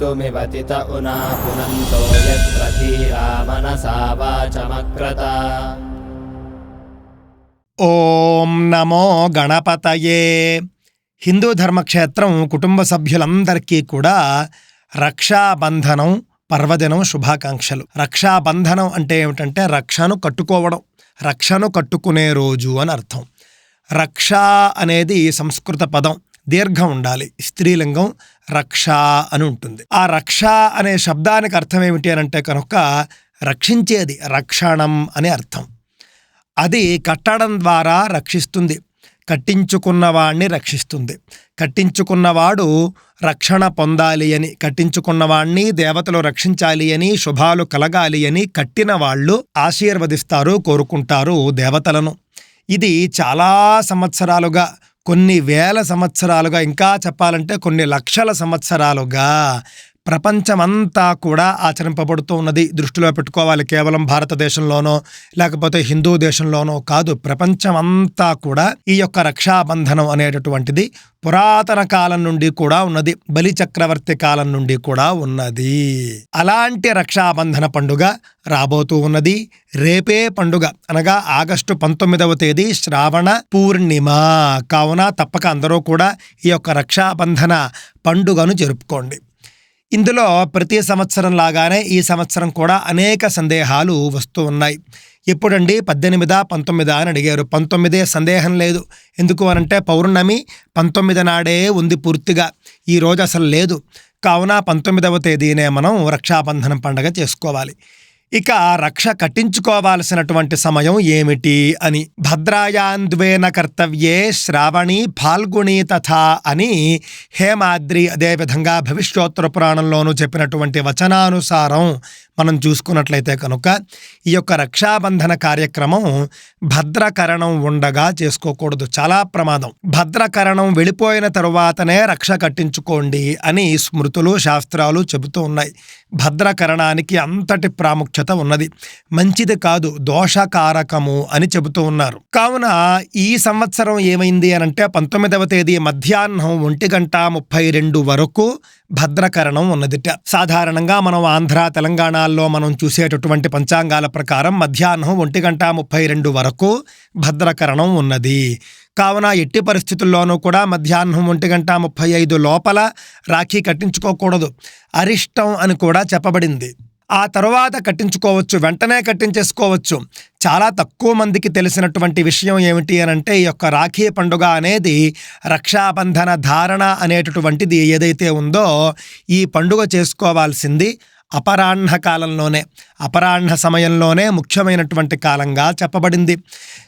मृत्युमिवतित उना पुनन्तो यत्र धीरा मनसा वाचमक्रत ఓం నమో గణపతయే హిందూ ధర్మక్షేత్రం కుటుంబ సభ్యులందరికీ కూడా రక్షాబంధనం పర్వదినం శుభాకాంక్షలు రక్షాబంధనం అంటే ఏమిటంటే రక్షను కట్టుకోవడం రక్షను కట్టుకునే రోజు అని అర్థం రక్ష అనేది సంస్కృత పదం దీర్ఘం ఉండాలి స్త్రీలింగం రక్ష అని ఉంటుంది. ఆ రక్ష అనే శబ్దానికి అర్థం ఏమిటి అని అంటే కనుక రక్షించేది రక్షణం అని అర్థం. అది కట్టడం ద్వారా రక్షిస్తుంది. కట్టించుకున్నవాణ్ణి రక్షిస్తుంది. కట్టించుకున్నవాడు రక్షణ పొందాలి అని కట్టించుకున్నవాణ్ణి దేవతలు రక్షించాలి అని శుభాలు కలగాలి అని కట్టిన వాళ్ళు ఆశీర్వదిస్తారు కోరుకుంటారు దేవతలను. ఇది చాలా సంవత్సరాలుగా కొన్ని వేల సంవత్సరాలుగా ఇంకా చెప్పాలంటే కొన్ని లక్షల సంవత్సరాలుగా ప్రపంచమంతా కూడా ఆచరింపబడుతూ ఉన్నది. దృష్టిలో పెట్టుకోవాలి కేవలం భారతదేశంలోనో లేకపోతే హిందూ దేశంలోనో కాదు ప్రపంచమంతా కూడా ఈ యొక్క రక్షాబంధనం అనేటటువంటిది పురాతన కాలం నుండి కూడా ఉన్నది. బలి చక్రవర్తి కాలం నుండి కూడా ఉన్నది. అలాంటి రక్షాబంధన పండుగ రాబోతూ ఉన్నది. రేపే పండుగ అనగా ఆగస్టు పంతొమ్మిదవ తేదీ శ్రావణ పూర్ణిమ. కావున తప్పక అందరూ కూడా ఈ యొక్క రక్షాబంధన పండుగను జరుపుకోండి. ఇందులో ప్రతి సంవత్సరం లాగానే ఈ సంవత్సరం కూడా అనేక సందేహాలు వస్తూ ఉన్నాయి. ఎప్పుడండి? పద్దెనిమిదా పంతొమ్మిదా అని అడిగారు. పంతొమ్మిదే సందేహం లేదు. ఎందుకు అనంటే పౌర్ణమి పంతొమ్మిది నాడే ఉంది పూర్తిగా. ఈ రోజు అసలు లేదు. కావున పంతొమ్మిదవ తేదీనే మనం రక్షాబంధనం పండగ చేసుకోవాలి. ఇక రక్ష కట్టించుకోవాల్సినటువంటి సమయం ఏమిటి అని భద్రాయాంద్వేన కర్తవ్యే శ్రావణి ఫాల్గుణి తథా అని హేమాద్రి అదేవిధంగా భవిష్యోత్తర పురాణంలోనూ చెప్పినటువంటి వచనానుసారం మనం చూసుకున్నట్లయితే కనుక ఈ యొక్క రక్షాబంధన కార్యక్రమం భద్రకరణం ఉండగా చేసుకోకూడదు. చాలా ప్రమాదం. భద్రకరణం వెళ్ళిపోయిన తరువాతనే రక్ష కట్టించుకోండి అని స్మృతులు శాస్త్రాలు చెబుతూ ఉన్నాయి. భద్రకరణానికి అంతటి ప్రాముఖ్యత ఉన్నది. మంచిది కాదు దోషకారకము అని చెబుతూ ఉన్నారు. కావున ఈ సంవత్సరం ఏమైంది అనంటే పంతొమ్మిదవ తేదీ మధ్యాహ్నం ఒంటి గంట ముప్పై రెండు వరకు భద్రకరణం ఉన్నదిట. సాధారణంగా మనం ఆంధ్ర తెలంగాణలో మనం చూసేటటువంటి పంచాంగాల ప్రకారం మధ్యాహ్నం ఒంటి గంట ముప్పై రెండు వరకు భద్రకరణం ఉన్నది. కావున ఎట్టి పరిస్థితుల్లోనూ కూడా మధ్యాహ్నం ఒంటి గంట ముప్పై ఐదు లోపల రాఖీ కట్టించుకోకూడదు. అరిష్టం అని కూడా చెప్పబడింది. ఆ తరువాత కట్టించుకోవచ్చు వెంటనే కట్టించేసుకోవచ్చు. చాలా తక్కువ మందికి తెలిసినటువంటి విషయం ఏమిటి అని అంటే ఈ యొక్క రాఖీ పండుగ అనేది రక్షాబంధన ధారణ అనేటటువంటిది ఏదైతే ఉందో ఈ పండుగ చేసుకోవాల్సింది అపరాహ్న కాలంలోనే. అపరాహ్న సమయంలోనే ముఖ్యమైనటువంటి కాలంగా చెప్పబడింది.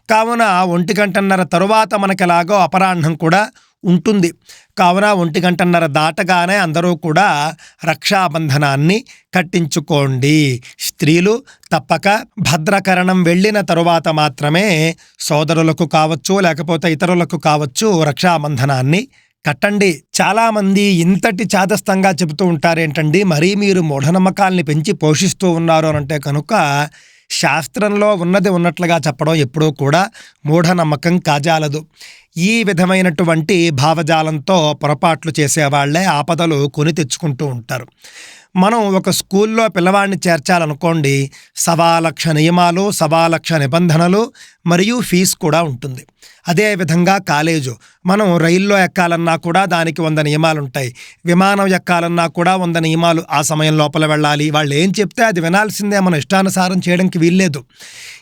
కావున ఒంటి గంటన్నర తరువాత మనకెలాగో అపరాహ్నం కూడా ఉంటుంది. కావున ఒంటి గంటన్నర దాటగానే అందరూ కూడా రక్షాబంధనాన్ని కట్టించుకోండి. స్త్రీలు తప్పక భద్రకరణం వెళ్ళిన తరువాత మాత్రమే సోదరులకు కావచ్చు లేకపోతే ఇతరులకు కావచ్చు రక్షాబంధనాన్ని కట్టండి. చాలామంది ఇంతటి చాదస్తంగా చెబుతూ ఉంటారేంటండి మరీ మీరు మూఢనమ్మకాల్ని పెంచి పోషిస్తూ ఉన్నారు అంటే కనుక శాస్త్రంలో ఉన్నది ఉన్నట్లుగా చెప్పడం ఎప్పుడూ కూడా మూఢనమ్మకం కాజాలదు. ఈ విధమైనటువంటి భావజాలంతో పొరపాట్లు చేసేవాళ్ళే ఆపదలు కొని తెచ్చుకుంటూ ఉంటారు. మనం ఒక స్కూల్లో పిల్లవాడిని చేర్చాలనుకోండి సవా లక్ష నియమాలు సవా లక్ష నిబంధనలు మరియు ఫీజు కూడా ఉంటుంది. అదేవిధంగా కాలేజు. మనం రైల్లో ఎక్కాలన్నా కూడా దానికి వంద నియమాలు ఉంటాయి. విమానం ఎక్కాలన్నా కూడా వంద నియమాలు ఆ సమయం లోపల వెళ్ళాలి. వాళ్ళు ఏం చెప్తే అది వినాల్సిందే మనం ఇష్టానుసారం చేయడానికి వీల్లేదు.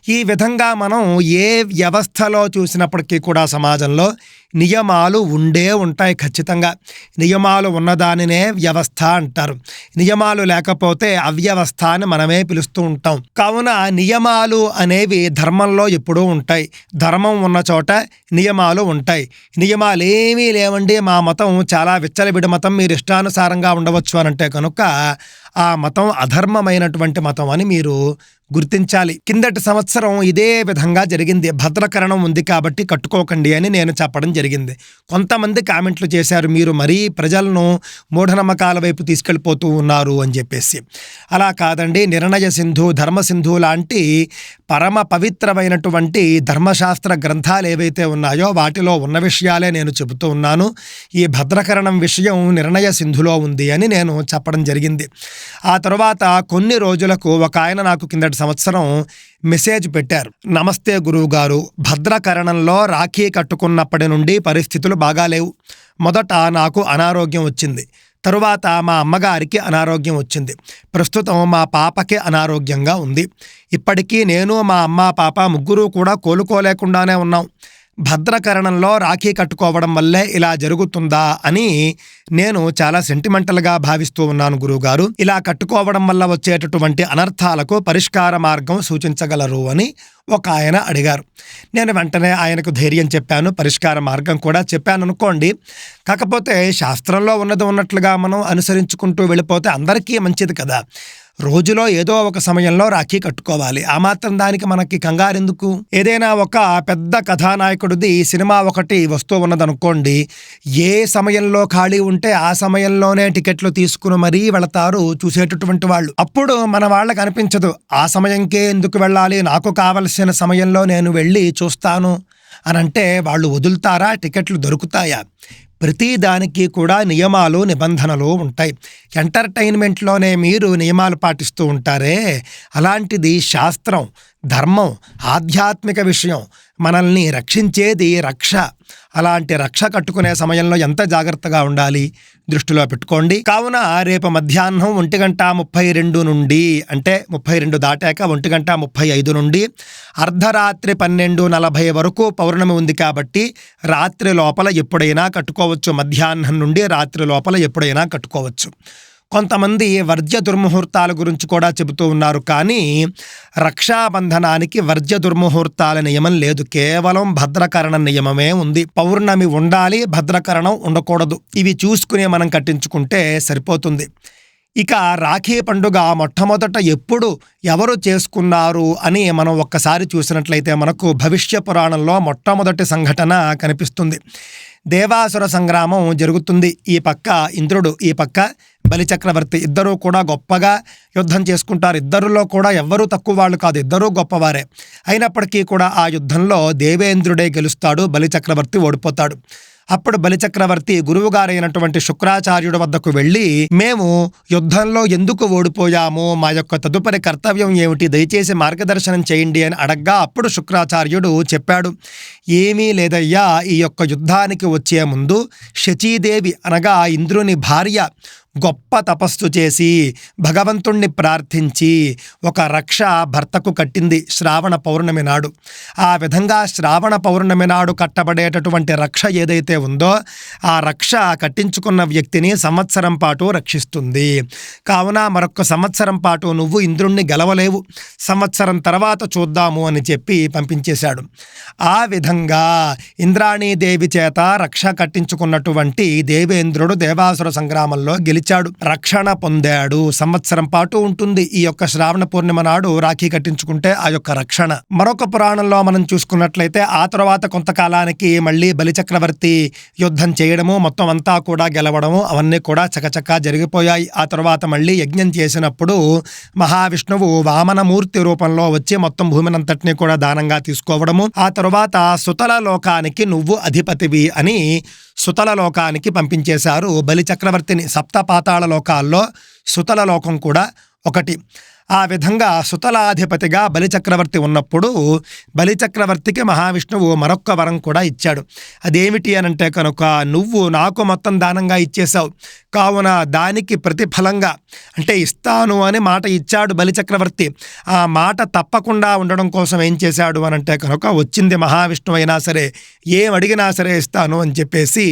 ఈ విధంగా మనం ఏ వ్యవస్థలో చూసినప్పటికీ కూడా సమాజంలో నియమాలు ఉండే ఉంటాయి ఖచ్చితంగా. నియమాలు ఉన్నదానినే వ్యవస్థ అంటారు. నియమాలు లేకపోతే అవ్యవస్థ అని మనమే పిలుస్తూ ఉంటాం. కావున నియమాలు అనేవి ధర్మంలో ఎప్పుడూ ఉంటాయి. ధర్మం ఉన్న చోట నియమాలు ఉంటాయి. నియమాలు ఏమీ లేవండి. మా మతం చాలా విచ్చలవిడి మతం. మీరు ఇష్టానుసారంగా ఉండవచ్చు అని అంటే కనుక ఆ మతం అధర్మమైనటువంటి మతం అని మీరు గుర్తించాలి. కిందటి సంవత్సరం ఇదే విధంగా జరిగింది. భద్రకరణం ఉంది కాబట్టి కట్టుకోకండి అని నేను చెప్పడం జరిగింది. కొంతమంది కామెంట్లు చేశారు మీరు మరీ ప్రజలను మూఢనమ్మకాల వైపు తీసుకెళ్ళిపోతూ ఉన్నారు అని చెప్పేసి. అలా కాదండి. నిర్ణయ సింధు ధర్మ సింధు లాంటి పరమ పవిత్రమైనటువంటి ధర్మశాస్త్ర గ్రంథాలు ఏవైతే ఉన్నాయో వాటిలో ఉన్న విషయాలే నేను చెబుతూ ఉన్నాను. ఈ భద్రకరణం విషయం నిర్ణయ సింధులో ఉంది అని నేను చెప్పడం జరిగింది. ఆ తర్వాత కొన్ని రోజులకు ఒక ఆయన నాకు కిందటి సంవత్సరం మెసేజ్ పెట్టారు. నమస్తే గురువు గారు భద్రకరణంలో రాఖీ కట్టుకున్నప్పటి నుండి పరిస్థితులు బాగాలేవు. మొదట నాకు అనారోగ్యం వచ్చింది. తరువాత మా అమ్మగారికి అనారోగ్యం వచ్చింది. ప్రస్తుతం మా పాపకి అనారోగ్యంగా ఉంది. ఇప్పటికీ నేను మా అమ్మ పాప ముగ్గురు కూడా కోలుకోలేకుండానే ఉన్నాం. భద్రకరణంలో రాఖీ కట్టుకోవడం వల్లే ఇలా జరుగుతుందా అని నేను చాలా సెంటిమెంటల్గా భావిస్తూ ఉన్నాను గురువుగారు. ఇలా కట్టుకోవడం వల్ల వచ్చేటటువంటి అనర్థాలకు పరిష్కార మార్గం సూచించగలరు అని ఒక ఆయన అడిగారు. నేను వెంటనే ఆయనకు ధైర్యం చెప్పాను పరిష్కార మార్గం కూడా చెప్పాను అనుకోండి. కాకపోతే శాస్త్రంలో ఉన్నది ఉన్నట్లుగా మనం అనుసరించుకుంటూ వెళ్ళిపోతే అందరికీ మంచిది కదా. రోజులో ఏదో ఒక సమయంలో రాఖీ కట్టుకోవాలి. ఆ మాత్రం దానికి మనకి కంగారెందుకు? ఏదైనా ఒక పెద్ద కథానాయకుడిది సినిమా ఒకటి వస్తూ ఉన్నదనుకోండి ఏ సమయంలో ఖాళీ ఉంటే ఆ సమయంలోనే టికెట్లు తీసుకుని మరీ వెళతారు చూసేటటువంటి వాళ్ళు. అప్పుడు మన వాళ్ళకి అనిపించదు ఆ సమయంకే ఎందుకు వెళ్ళాలి? నాకు కావలసిన సమయంలో నేను వెళ్ళి చూస్తాను. అని అంటే వాళ్ళు వదులుతారా? టికెట్లు దొరుకుతాయా? ప్రతి దానికి కూడా నియమాలు నిబంధనలు ఉంటాయి. ఎంటర్టైన్మెంట్లోనే మీరు నియమాలు పాటిస్తూ ఉంటారే. అలాంటిది శాస్త్రం ధర్మం ఆధ్యాత్మిక విషయం మనల్ని రక్షించేది రక్ష. అలాంటి రక్ష కట్టుకునే సమయంలో ఎంత జాగ్రత్తగా ఉండాలి? దృష్టిలో పెట్టుకోండి. కావున రేపు మధ్యాహ్నం ఒంటి గంట ముప్పై రెండు నుండి అంటే ముప్పై రెండు దాటాక ఒంటి గంట ముప్పై ఐదు నుండి అర్ధరాత్రి పన్నెండు నలభై వరకు పౌర్ణమి ఉంది కాబట్టి రాత్రి లోపల ఎప్పుడైనా కట్టుకోవచ్చు. మధ్యాహ్నం నుండి రాత్రి లోపల ఎప్పుడైనా కట్టుకోవచ్చు. కొంతమంది వర్జ్య దుర్ముహూర్తాల గురించి కూడా చెబుతూ ఉన్నారు. కానీ రక్షాబంధనానికి వర్జ్య దుర్ముహూర్తాల నియమం లేదు. కేవలం భద్రకరణ నియమమే ఉంది. పౌర్ణమి ఉండాలి భద్రకరణం ఉండకూడదు. ఇవి చూసుకుని మనం కట్టించుకుంటే సరిపోతుంది. ఇక రాఖీ పండుగ మొట్టమొదట ఎప్పుడు ఎవరు చేసుకున్నారు అని మనం ఒక్కసారి చూసినట్లయితే మనకు భవిష్య పురాణంలో మొట్టమొదటి సంఘటన కనిపిస్తుంది. దేవాసుర సంగ్రామం జరుగుతుంది. ఈ పక్క ఇంద్రుడు ఈ పక్క బలిచక్రవర్తి ఇద్దరూ కూడా గొప్పగా యుద్ధం చేసుకుంటారు. ఇద్దరులో కూడా ఎవ్వరూ తక్కువ వాళ్ళు కాదు. ఇద్దరూ గొప్పవారే. అయినప్పటికీ కూడా ఆ యుద్ధంలో దేవేంద్రుడే గెలుస్తాడు. బలిచక్రవర్తి ఓడిపోతాడు. అప్పుడు బలిచక్రవర్తి గురువుగారైనటువంటి శుక్రాచార్యుడి వద్దకు వెళ్ళి మేము యుద్ధంలో ఎందుకు ఓడిపోయాము? మా యొక్క తదుపరి కర్తవ్యం ఏమిటి? దయచేసి మార్గదర్శనం చేయండి అని అడగ్గా అప్పుడు శుక్రాచార్యుడు చెప్పాడు. ఏమీ లేదయ్యా. ఈ యొక్క యుద్ధానికి వచ్చే ముందు శచీదేవి అనగా ఇంద్రుని భార్య గొప్ప తపస్సు చేసి భగవంతుణ్ణి ప్రార్థించి ఒక రక్ష భర్తకు కట్టింది శ్రావణ పౌర్ణమి నాడు. ఆ విధంగా శ్రావణ పౌర్ణమి నాడు కట్టబడేటటువంటి రక్ష ఏదైతే ఉందో ఆ రక్ష కట్టించుకున్న వ్యక్తిని సంవత్సరం పాటు రక్షిస్తుంది. కావున మరొక సంవత్సరం పాటు నువ్వు ఇంద్రుణ్ణి గెలవలేవు. సంవత్సరం తర్వాత చూద్దాము అని చెప్పి పంపించేశాడు. ఆ విధంగా ఇంద్రాణీదేవి చేత రక్ష కట్టించుకున్నటువంటి దేవేంద్రుడు దేవాసుర సంగ్రామంలో నిలిచాడు రక్షణ పొందాడు. సంవత్సరం పాటు ఉంటుంది. ఈ యొక్క శ్రావణ పూర్ణిమ నాడు రాఖీ కట్టించుకుంటే ఆ యొక్క రక్షణ. మరొక పురాణంలో మనం చూసుకున్నట్లయితే ఆ తర్వాత కొంతకాలానికి మళ్ళీ బలిచక్రవర్తి యుద్ధం చేయడము మొత్తం అంతా కూడా గెలవడము అవన్నీ కూడా చకచకా జరిగిపోయాయి. ఆ తర్వాత మళ్ళీ యజ్ఞం చేసినప్పుడు మహావిష్ణువు వామనమూర్తి రూపంలో వచ్చి మొత్తం భూమినంతటిని కూడా దానంగా తీసుకోవడము. ఆ తరువాత సుతల లోకానికి నువ్వు అధిపతివి అని సుతల లోకానికి పంపించేశారు బలి చక్రవర్తిని సప్త లోకాల్లో సుతల లోకం కూడా ఒకటి. ఆ విధంగా సుతలాధిపతిగా బలిచక్రవర్తి ఉన్నప్పుడు బలిచక్రవర్తికి మహావిష్ణువు మరొక్క వరం కూడా ఇచ్చాడు. అదేమిటి అనంటే కనుక నువ్వు నాకు మొత్తం దానంగా ఇచ్చేశావు. కావున దానికి ప్రతిఫలంగా అంటే ఇస్తాను అని మాట ఇచ్చాడు బలిచక్రవర్తి. ఆ మాట తప్పకుండా ఉండడం కోసం ఏం చేశాడు అనంటే కనుక వచ్చింది మహావిష్ణువు అయినా సరే ఏం అడిగినా సరే ఇస్తాను అని చెప్పేసి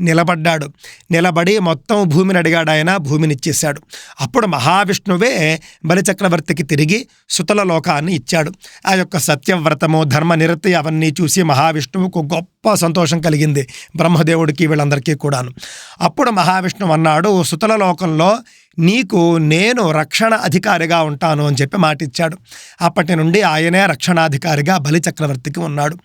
నిలబడ్డాడు. నిలబడి మొత్తం భూమిని అడిగాడు ఆయన భూమినిచ్చేశాడు అప్పుడు మహావిష్ణువే బలిచక్రవర్తికి తిరిగి సుతల లోకాన్ని ఇచ్చాడు. ఆ యొక్క సత్యవ్రతము ధర్మ నిరతి అవన్నీ చూసి మహావిష్ణువుకు గొప్ప సంతోషం కలిగింది బ్రహ్మదేవుడికి వీళ్ళందరికీ కూడాను. అప్పుడు మహావిష్ణువు అన్నాడు సుతల లోకంలో నీకు నేను రక్షణ అధికారిగా ఉంటాను అని చెప్పి మాటిచ్చాడు. అప్పటి నుండి ఆయనే రక్షణాధికారిగా బలి చక్రవర్తికి ఉన్నాడు.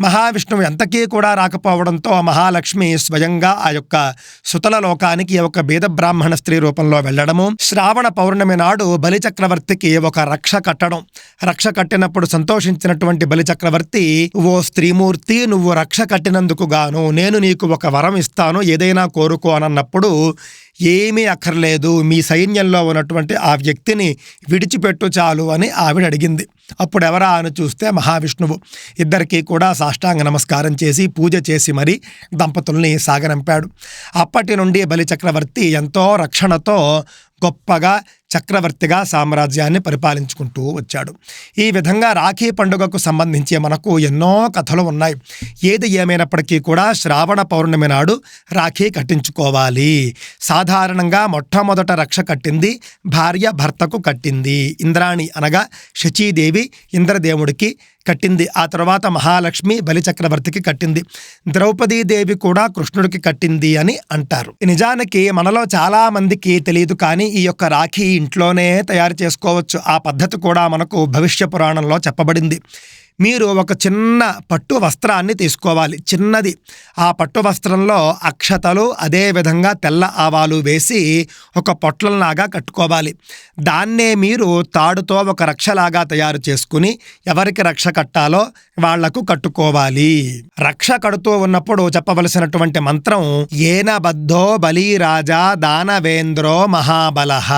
మహావిష్ణువు ఎంతకీ కూడా రాకపోవడంతో మహాలక్ష్మి స్వయంగా ఆ యొక్క సుతల లోకానికి ఒక బీద బ్రాహ్మణ స్త్రీ రూపంలో వెళ్ళడము. శ్రావణ పౌర్ణమి నాడు బలిచక్రవర్తికి ఒక రక్ష కట్టడం. రక్ష కట్టినప్పుడు సంతోషించినటువంటి బలిచక్రవర్తి ఓ స్త్రీమూర్తి నువ్వు రక్ష కట్టినందుకు గాను నేను నీకు ఒక వరం ఇస్తాను. ఏదైనా కోరుకో అనన్నప్పుడు ఏమీ అక్కర్లేదు మీ సైన్యంలో ఉన్నటువంటి ఆ వ్యక్తిని విడిచిపెట్టు చాలు అని ఆవిడ అడిగింది. అప్పుడు ఎవరా అని చూస్తే మహావిష్ణువు. ఇద్దరికీ కూడా సాష్టాంగ నమస్కారం చేసి పూజ చేసి మరి దంపతుల్ని సాగనంపాడు. అప్పటి నుండి బలిచక్రవర్తి ఎంతో రక్షణతో గొప్పగా చక్రవర్తిగా సామ్రాజ్యాన్ని పరిపాలించుకుంటూ వచ్చాడు. ఈ విధంగా రాఖీ పండుగకు సంబంధించి మనకు ఎన్నో కథలు ఉన్నాయి. ఏది ఏమైనప్పటికీ కూడా శ్రావణ పౌర్ణమి నాడు రాఖీ కట్టించుకోవాలి. సాధారణంగా మొట్టమొదట రక్ష కట్టింది భార్య భర్తకు కట్టింది. ఇంద్రాణి అనగా శచీదేవి ఇంద్రదేవుడికి కట్టింది. ఆ తర్వాత మహాలక్ష్మి బలిచక్రవర్తికి కట్టింది. ద్రౌపదీదేవి కూడా కృష్ణుడికి కట్టింది అని అంటారు. నిజానికి మనలో చాలామందికి తెలియదు కానీ ఈ యొక్క రాఖీ ఇంట్లోనే తయారు చేసుకోవచ్చు. ఆ పద్ధతి కూడా మనకు భవిష్య పురాణంలో చెప్పబడింది. మీరు ఒక చిన్న పట్టు వస్త్రాన్ని తీసుకోవాలి. చిన్నది. ఆ పట్టు వస్త్రంలో అక్షతలు అదేవిధంగా తెల్ల ఆవాలు వేసి ఒక పొట్లంలాగా కట్టుకోవాలి. దాన్నే మీరు తాడుతో ఒక రక్షలాగా తయారు చేసుకుని ఎవరికి రక్ష కట్టాలో వాళ్ళకు కట్టుకోవాలి. రక్ష కడుతూ ఉన్నప్పుడు చెప్పవలసినటువంటి మంత్రం ఏన బద్ధో బలి రాజా దానవేంద్రో మహాబలహ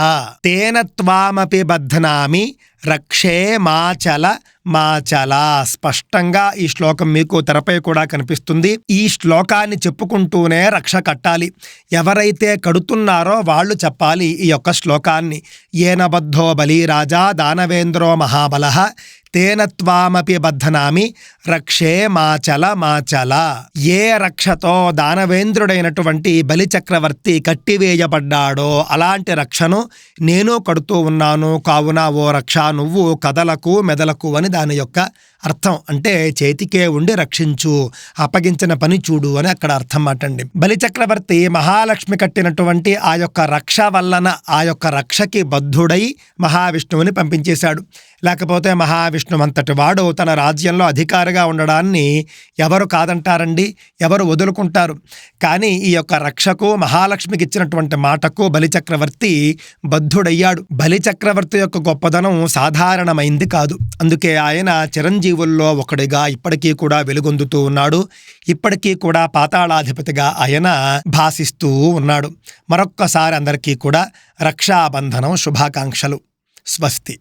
తేన త్వామపి బధ్నామి రక్షే మాచల మాచల స్పష్టంగా ఈ శ్లోకం మీకు తెరపై కూడా కనిపిస్తుంది. ఈ శ్లోకాన్ని చెప్పుకుంటూనే రక్ష కట్టాలి. ఎవరైతే కడుతున్నారో వాళ్ళు చెప్పాలి ఈ యొక్క శ్లోకాన్ని. ఏనబద్ధో బలి రాజా దానవేంద్రో మహాబల. తేన త్వామపి బద్ధనామి రక్షే మాచల మాచల. ఏ రక్షతో దానవేంద్రుడైనటువంటి బలిచక్రవర్తి కట్టివేయబడ్డాడో అలాంటి రక్షను నేను కడుతూ ఉన్నాను. కావున ఓ రక్ష నువ్వు కదలకు మెదలకు అని దాని యొక్క అర్థం. అంటే చేతికే ఉండి రక్షించు అప్పగించిన పని చూడు అని అక్కడ అర్థం మాటండి. బలిచక్రవర్తి మహాలక్ష్మి కట్టినటువంటి ఆ యొక్క రక్ష వల్లన ఆ యొక్క రక్షకి బద్ధుడై మహావిష్ణువుని పంపించేశాడు. లేకపోతే మహావిష్ణువు అంతటి వాడు తన రాజ్యంలో అధికారిగా ఉండడాన్ని ఎవరు కాదంటారండి? ఎవరు వదులుకుంటారు? కానీ ఈ యొక్క రక్షకు మహాలక్ష్మికి ఇచ్చినటువంటి మాటకు బలిచక్రవర్తి బద్ధుడయ్యాడు. బలిచక్రవర్తి యొక్క గొప్పదనం సాధారణమైంది కాదు. అందుకే ఆయన చిరంజీవుల్లో ఒకడిగా ఇప్పటికీ కూడా వెలుగొందుతూ ఉన్నాడు. ఇప్పటికీ కూడా పాతాళాధిపతిగా ఆయన భాసిస్తూ ఉన్నాడు. మరొక్కసారి అందరికీ కూడా రక్షాబంధనం శుభాకాంక్షలు. స్వస్తి.